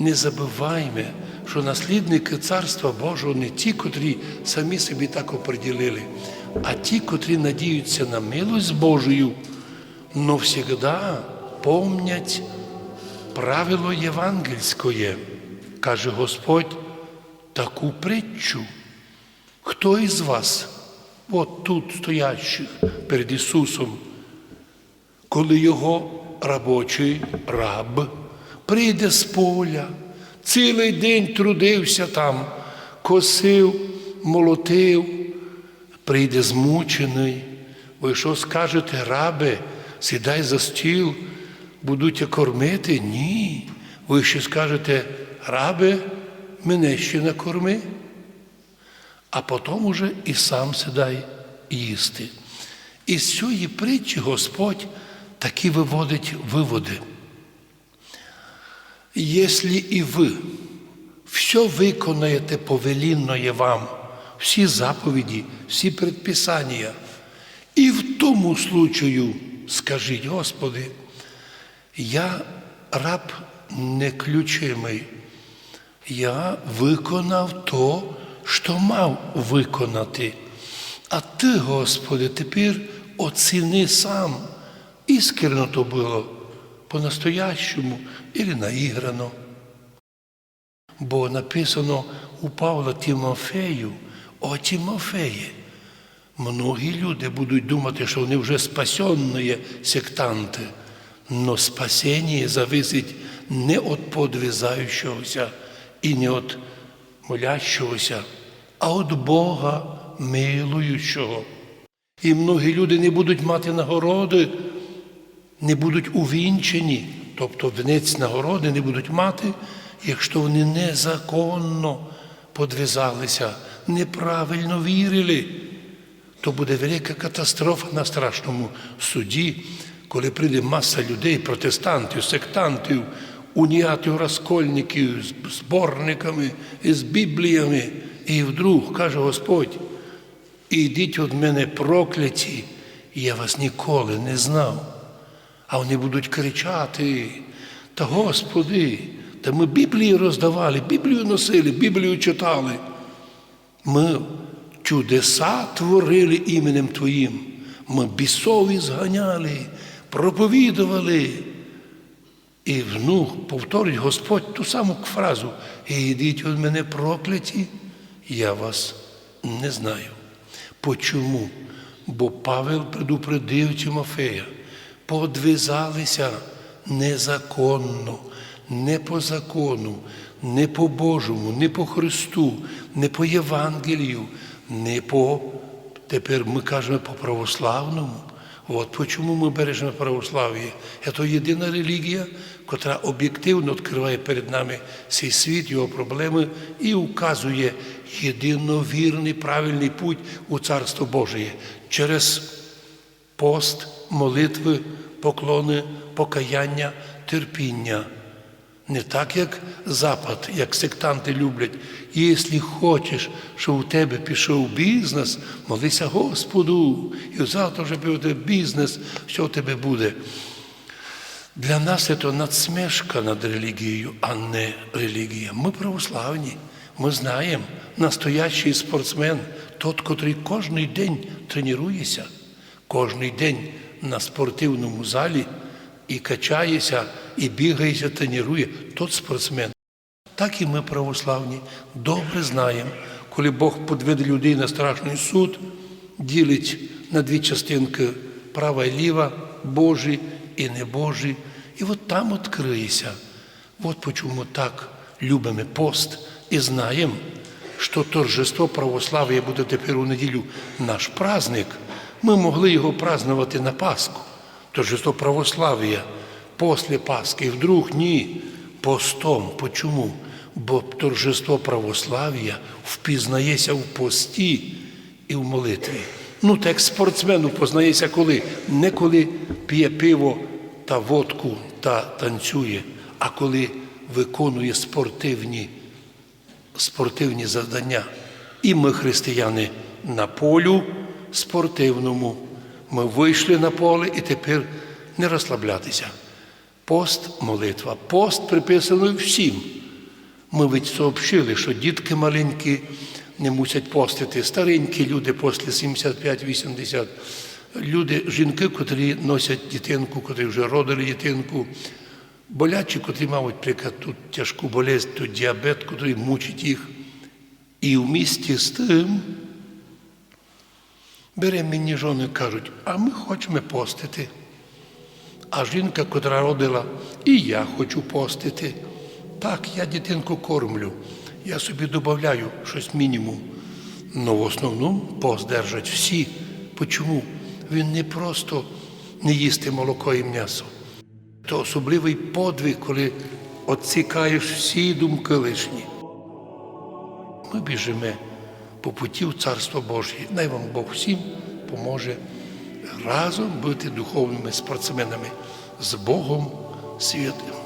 Не забуваймо, що наслідники Царства Божого не ті, котрі самі собі так оприділили, а ті, котрі надіються на милость Божою, но всегда помнять правило євангельське, каже Господь, таку притчу. Хто із вас, от тут стоящих перед Ісусом, коли його робочий раб прийде з поля, цілий день трудився там, косив, молотив, прийде змучений. Ви що скажете, рабе, сідай за стіл, будуть кормити? Ні. Ви ще скажете, рабе, мене ще накорми, а потім уже і сам сідай їсти. І з цієї притчі Господь такі виводить виводи. Якщо і ви все виконаєте повелінное вам, всі заповіді, всі предписання, і в тому случаю скажіть, Господи, я раб не ключимий, я виконав то, що мав виконати. А ти, Господи, тепер оціни сам, іскренно то було, по-настоящему или наіграно. Бо написано у Павла Тимофею, о Тимофеє, многі люди будуть думати, що вони вже спасенні сектанти, но спасіння зависить не від подвизаючогося і не від молящогося, а від Бога милуючого. І многі люди не будуть мати нагороди, не будуть увінчені, тобто венець нагороди не будуть мати, якщо вони незаконно подвизалися, неправильно вірили. То буде велика катастрофа на страшному суді, коли прийде маса людей, протестантів, сектантів, уніатів, розкольників, з зборниками, з бібліями. І вдруг каже Господь, ідіть від мене прокляті, я вас ніколи не знав. А вони будуть кричати, та Господи, та ми Біблії роздавали, Біблію носили, Біблію читали. Ми чудеса творили іменем Твоїм. Ми бісові зганяли, проповідували. І внук повторить Господь ту саму фразу. Ідіть від мене прокляті, я вас не знаю. Почому? Бо Павел предупредив Тимофея, подвизалися незаконно, не по закону, не по Божому, не по Христу, не по Євангелію, не по, тепер ми кажемо по православному. От чому ми бережемо православ'я. Це єдина релігія, котра об'єктивно відкриває перед нами цей світ, його проблеми і указує єдиновірний правильний путь у Царство Божє через пост, молитви, поклони, покаяння, терпіння. Не так, як Запад, як сектанти люблять. Якщо хочеш, щоб у тебе пішов бізнес, молися Господу. І завтра вже буде бізнес, що у тебе буде. Для нас це надсмешка над релігією, а не релігія. Ми православні, ми знаємо, настоящий спортсмен, тот, котрий кожен день тренується, кожен день на спортивному залі і качається, і бігається, тренує, тот спортсмен. Так і ми православні добре знаємо, коли Бог подведе людей на страшний суд, ділить на дві частинки права і ліва, Божі і небожі. І от там відкриється. От чому так любимо пост і знаємо, що торжество православ'я буде тепер у неділю наш праздник. Ми могли його празднувати на Пасху, торжество православ'я після Пасхи. І вдруг ні, постом. Почому? Бо торжество православ'я впізнається в пості і в молитві. Ну, так спортсмену познається коли? Не коли п'є пиво та водку та танцює, а коли виконує спортивні, спортивні завдання. І ми, християни, на полю спортивному. Ми вийшли на поле і тепер не розслаблятися. Пост молитва. Пост приписаний всім. Ми ведь сообщили, що дітки маленькі не мусять постити, старенькі люди після 75-80, люди, жінки, котрі носять дитинку, котрі вже родили дитинку, болячі, котрі мають, наприклад, тут тяжку болезнь, тут діабет, котрий мучить їх. І в місті з тим беременні жони кажуть, а ми хочемо постити. А жінка, котра родила, і я хочу постити. Так, я дитинку кормлю. Я собі додаю щось мінімум. Ну в основному пост держать всі. Почому? Він не просто не їсти молоко і м'ясо. То особливий подвиг, коли отсікаєш всі думки лишні. Ми біжимо по путі в Царство Божє. Най вам Бог всім поможе разом бути духовними спортсменами з Богом святим.